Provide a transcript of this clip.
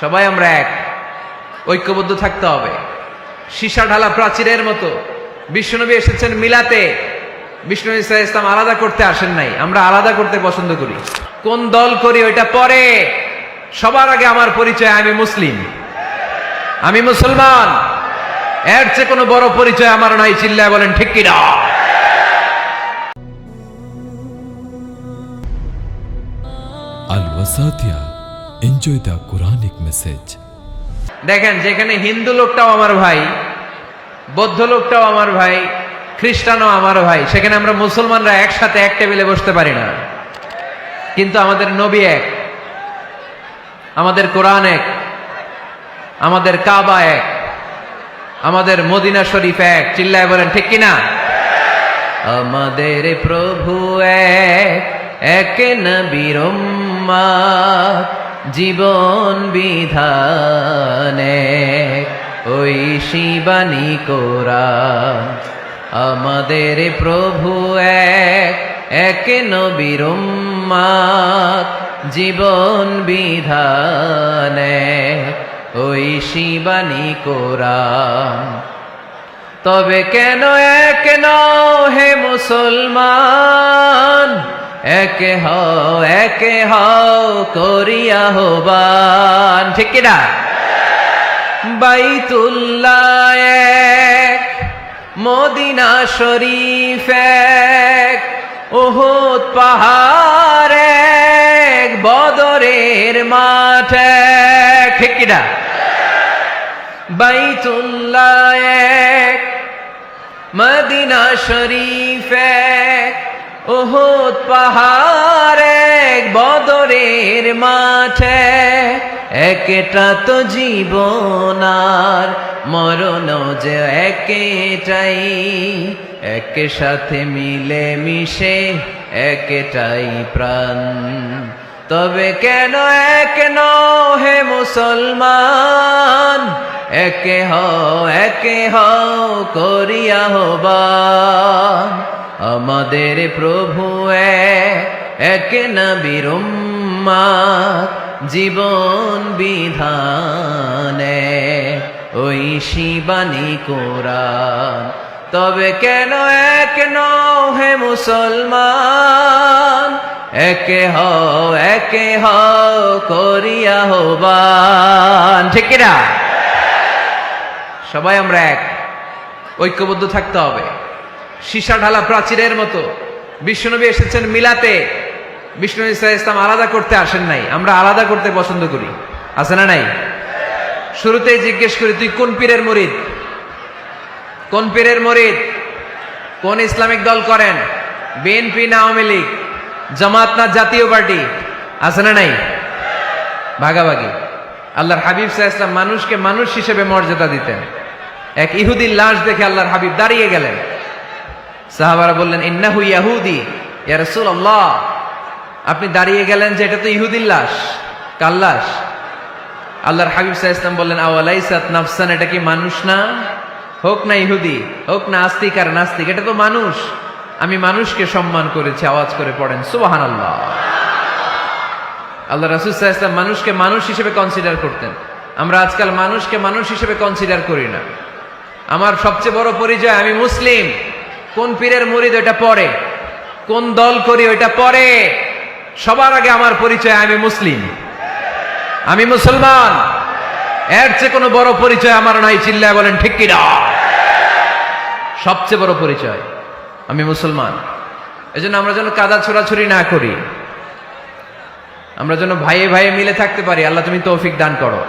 সবাই আমরা এক। ঐক্যবদ্ধ থাকতে হবে। সীসা ঢালা প্রাচীরের মতো। বিশ্বনবী এসেছেন মিলাতে। বিষ্ণু ইসা ইসলাম আলাদা করতে আসেন নাই। আমরা আলাদা করতে পছন্দ করি। কোন দল করি ওইটা পরে। সবার আগে আমার পরিচয়, আমি মুসলিম। আমি মুসলমান। এর চেয়ে কোনো বড় পরিচয় আমার নাই, চিল্লায় বলেন, ঠিক কিনা? Wasatia. Enjoy the Quranic message. দেখেন, যেখানে হিন্দু লোকটাও আমার ভাই, বৌদ্ধ লোকটাও আমার ভাই, খ্রিস্টানও আমার ভাই, সেখানে আমরা মুসলমানরা একসাথে এক টেবিলে বসতে পারি না। কিন্তু আমাদের নবী এক, আমাদের কোরআন এক, আমাদের কাবা এক, আমাদের মদিনা শরীফ এক। চিল্লায় বলেন, ঠিক কিনা? আমাদের প্রভু এক এক নবীর জীবন বিধানে, ওই শিবানী কোরআন। আমাদের প্রভু এক এক নবীর জীবন বিধানে, ওই শিবানী কোরআন। তবে কেন এক নও হে মুসলমান একে হও একে হও করিয়া হবান। ঠিক কিনা? বাইতুল্লাহ এক, মদিনা শরীফ এক ওহুদ পাহাড় এক, বদরের মাঠ এক। ঠিক কিনা? বাইতুল্লাহ এক, মদিনা শরীফ এক ওহুদ পাহাড় বদরের মাঠে, একটা তো জীবন আর মরণ যে একেটাই, এক সাথে মিলে মিশে একটাই প্রাণ। তবে কেন এক নও হে মুসলমান? একে হও একে হও, করিয়া হবান আমাদের প্রভু এক, উম্মাত, জীবন বিধানে। ওই শিবানী কোরআন তবে কেন এক নও হে মুসলমান? একে হও একে হও করিয়া হবান। ঠিক না সবাই আমরা এক ঐক্যবদ্ধ থাকতে হবে। সীসা ঢালা প্রাচীরের মতো। বিশ্বনবী এসেছেন মিলাতে। বিষ্ণু ইসা ইসলাম আলাদা করতে আসেন নাই। আমরা আলাদা করতে পছন্দ করি। আছে না নাই? শুরুতেই জিজ্ঞেস করি, তুই কোন পীরের মরিদ? কোন পীরের মরিদ? কোন ইসলামিক দল করেন? বিএনপি না আওয়ামী লীগ? জামাত না জাতীয় পার্টি? আছে না নাই? ভাগাভাগি। আল্লাহর হাবিব সাহা ইসলাম মানুষকে মানুষ হিসেবে মর্যাদা দিতেন। এক ইহুদির লাশ দেখে আল্লাহর হাবিব দাঁড়িয়ে গেলেন। সাহাবারা বললেন, ইন্নাহু ইয়াহুদি। ইয়া রাসূলুল্লাহ। আপনি দাঁড়িয়ে গেলেন যে এটা তো ইহুদির লাশ। কার লাশ? আল্লাহর হাবিব সাহা ইসলাম বললেন, আওয়ালাইসাত নাফসান? এটা কি মানুষ না? হোক না ইহুদি, হোক না আস্তিক আর নাস্তিক, এটা তো মানুষ। আমি মানুষকে সম্মান করেছি, আওয়াজ করে পড়েন। সুবাহান আল্লাহ আল্লাহ রাসুল সাহা ইসলাম মানুষকে মানুষ হিসেবে কনসিডার করতেন। আমরা আজকাল মানুষকে মানুষ হিসেবে কনসিডার করি না। আমার সবচেয়ে বড় পরিচয়, আমি মুসলিম। কোন পীরের মুরিদ ওইটা পরে কোন দল করি ওইটা পরে সবার আগে আমার পরিচয়, আমি মুসলিম। আমি মুসলমান। এর চেয়ে কোনো বড় পরিচয় আমার নাই, চিল্লায় বলেন, ঠিক কিনা সবচেয়ে বড় পরিচয়, আমি মুসলমান। এজন্য আমরা যেন কাদা ছোড়াছুরি না করি। আমরা যেন ভাইয়ে ভাইয়ে মিলে থাকতে পারি। আল্লাহ তুমি তৌফিক দান করো।